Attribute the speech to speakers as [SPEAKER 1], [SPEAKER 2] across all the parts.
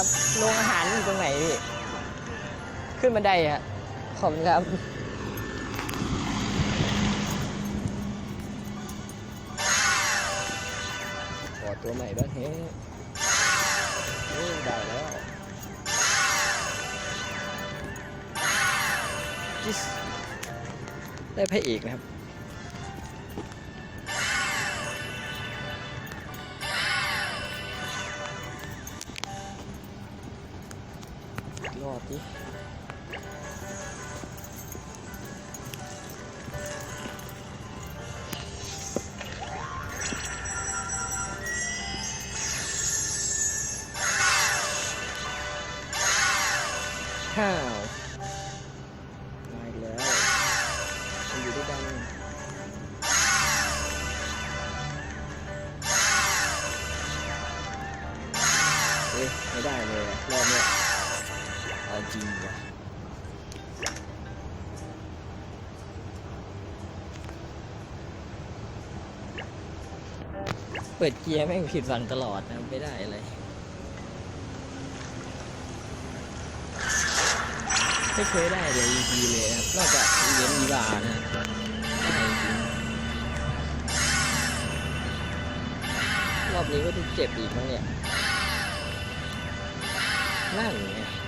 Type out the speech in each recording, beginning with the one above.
[SPEAKER 1] ครับโรงอาหารอยู่ตรงไหนพี่ขึ้นบันไดอะขอบคุณครับขอตัวใหม่บ้างเฮ้ยได้แล้วได้พระเอกนะครับ รอ จริงว่ะเปิดเกียร์แม่งผิดวังตลอดนะไม่ได้อะไรไม่เคยได้เลย EP เลยนะครับนอกจากอีเวนต์อีบานะรอบนี้ก็ถูกเจ็บอีกมั้งเนี่ยนั่นไง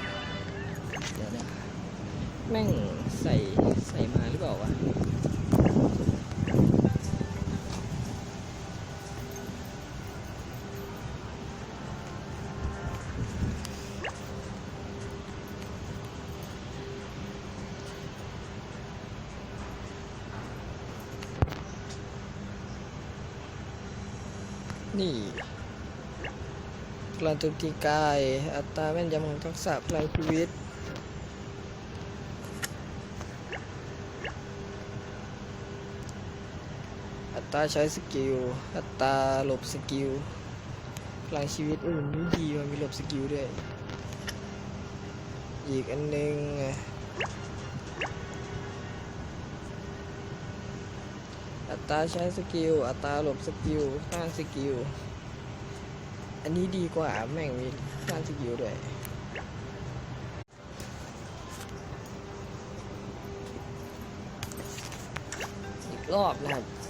[SPEAKER 1] แม่งใส่ใส่มาหรือเปล่าวะนี่กลั่นตุตีกาย อัตราแม่นยำของทักษะพลังชีวิต ตาใช้สกิลอัตราหลบสกิลพลังชีวิตอื่นนี่ดีมันมีหลบสกิลด้วย อีกอันหนึงอัตราใช้สกิลอัตราหลบสกิลข้างสกิล อันนี้ดีกว่าแม่งมีข้างสกิลด้วยอีกรอบนะครับ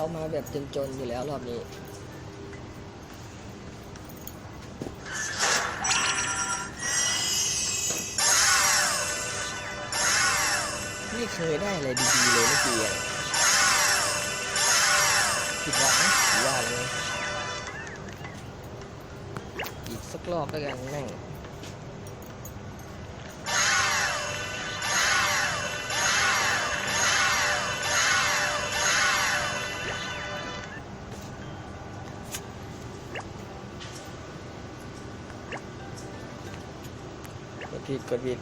[SPEAKER 1] เรามาแบบจนๆอยู่แล้วรอบนี้ไม่เคยได้อะไรดีๆเลยเมื่อกี้ผิดหวังหรือว่าเลยอีกสักรอบแล้วกันแม่ง ผิดกดผิด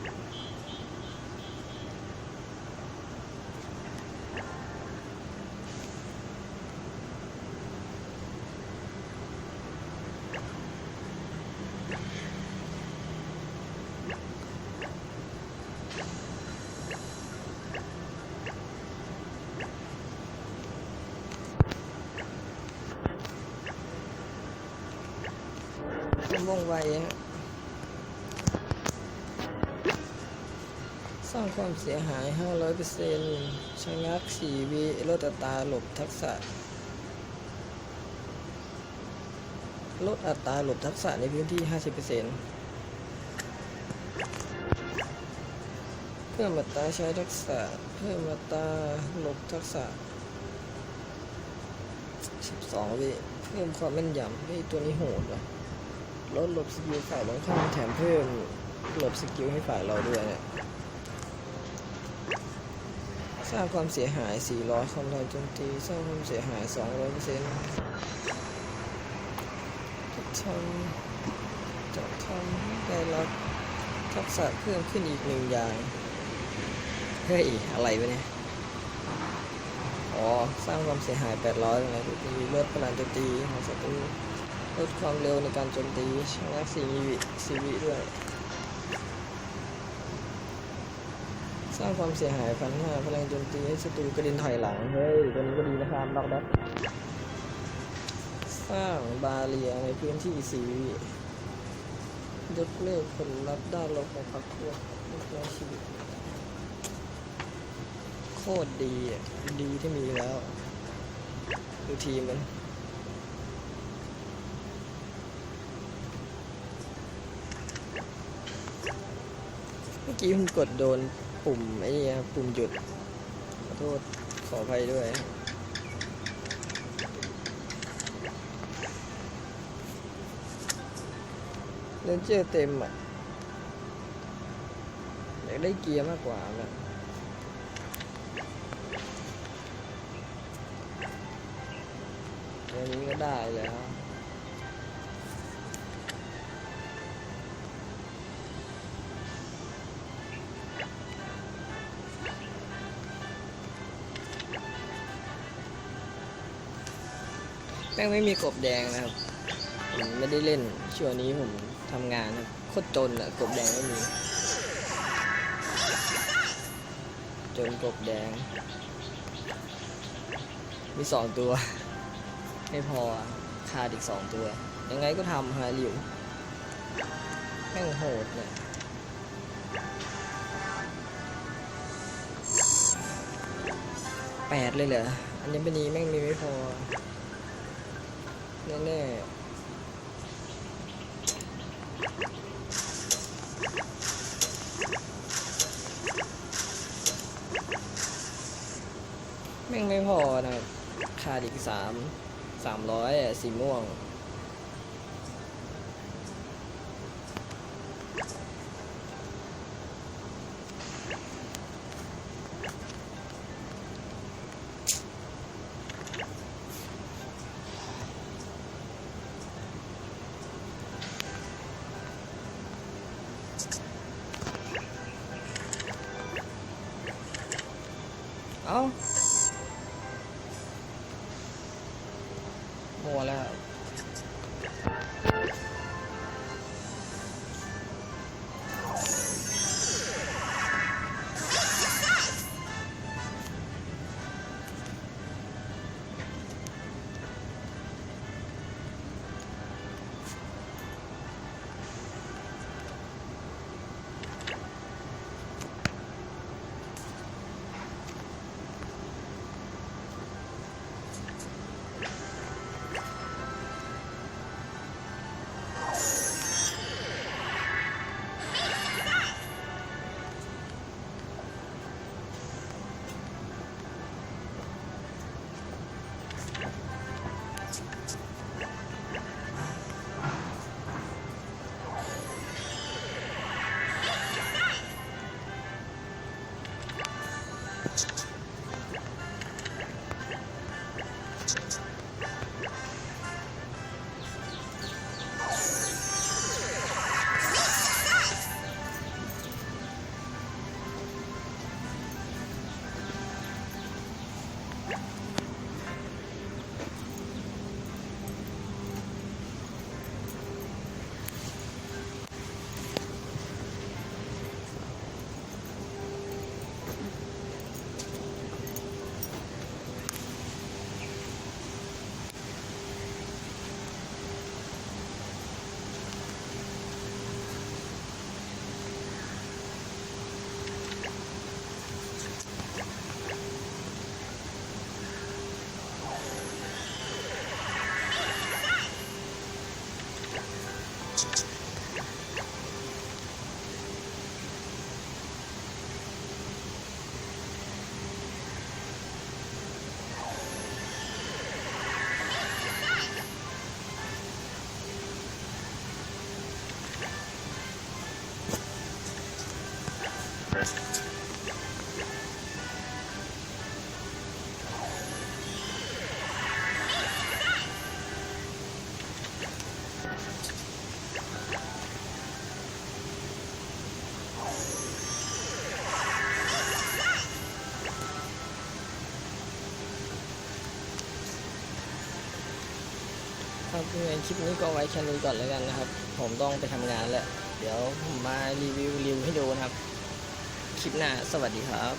[SPEAKER 1] ว่องไวฮะ สร้างความเสียหาย 500%ชะงัก 4 วิลดอัตราหลบทักษะ ลดอัตราหลบทักษะในพื้นที่ 50%เพิ่มอัตราใช้ทักษะ เพิ่มอัตราหลบทักษะ 12 วิ เพิ่มความแม่นยำเฮ้ตัวนี้โหดว่ะลดหลบสกิลฝ่ายตรงข้ามแถมเพิ่มหลบสกิลให้ฝ่ายเราด้วยเนี่ย สร้างความเสียหาย 400ความแรงโจมตีสร้างความเสียหาย 200เปอร์เซ็นต์ทำจะทำได้รับทักษะเพิ่มขึ้นอีกหนึ่งอย่าง เฮ้ย อะไรวะเนี่ย อ๋อ สร้างความเสียหาย 800ตรงไหนทุกทีลดพลังโจมตีของศัตรูลดความเร็วในการโจมตีชนะ4วิ4วิด้วย สร้างความเสียหายพันห้าพลังโจมตีให้ศัตรูกระเด็นถอยหลัง เฮ้ย ตัวนี้ก็ดีนะครับล็อกแบ็คสร้างบาเรียในพื้นที่สียกเลิกผลลัพธ์ด้านลบของพรรคพวกลูกน้องชีวิต โคตรดีอะ ดีที่มีแล้ว ดูทีมมันเมื่อกี้ผมกดโดน ปุ่มไอ้นี่ครับปุ่มหยุด ขอโทษ ขออภัยด้วย เลนเจอเต็มอะอยากได้เกียร์มากกว่านะตัวนี้ก็ได้แล้ว แม่งไม่มีกบแดงนะครับผมไม่ได้เล่นช่วงนี้ผมทำงานครับโคตรจนอะกบแดงไม่มีจนกบแดง มีสองตัว ไม่พอขาดอีกสองตัว ยังไงก็ทำฮะหลิวแม่งโหดเนี่ยแปดเลยเหรอ อันนี้เป็นนี้แม่งมีไม่พอ แน่ๆแม่งไม่พอนะขาดอีกสามสามร้อยสีม่วง เ Thank you. ครับยังไงคลิปนี้ก็ไว้แค่นี้ก่อนแล้วกันนะครับ ผมต้องไปทำงานแล้ว เดี๋ยวผมมารีวิวรีวิวให้ดูนะครับ คลิปหน้า สวัสดีครับ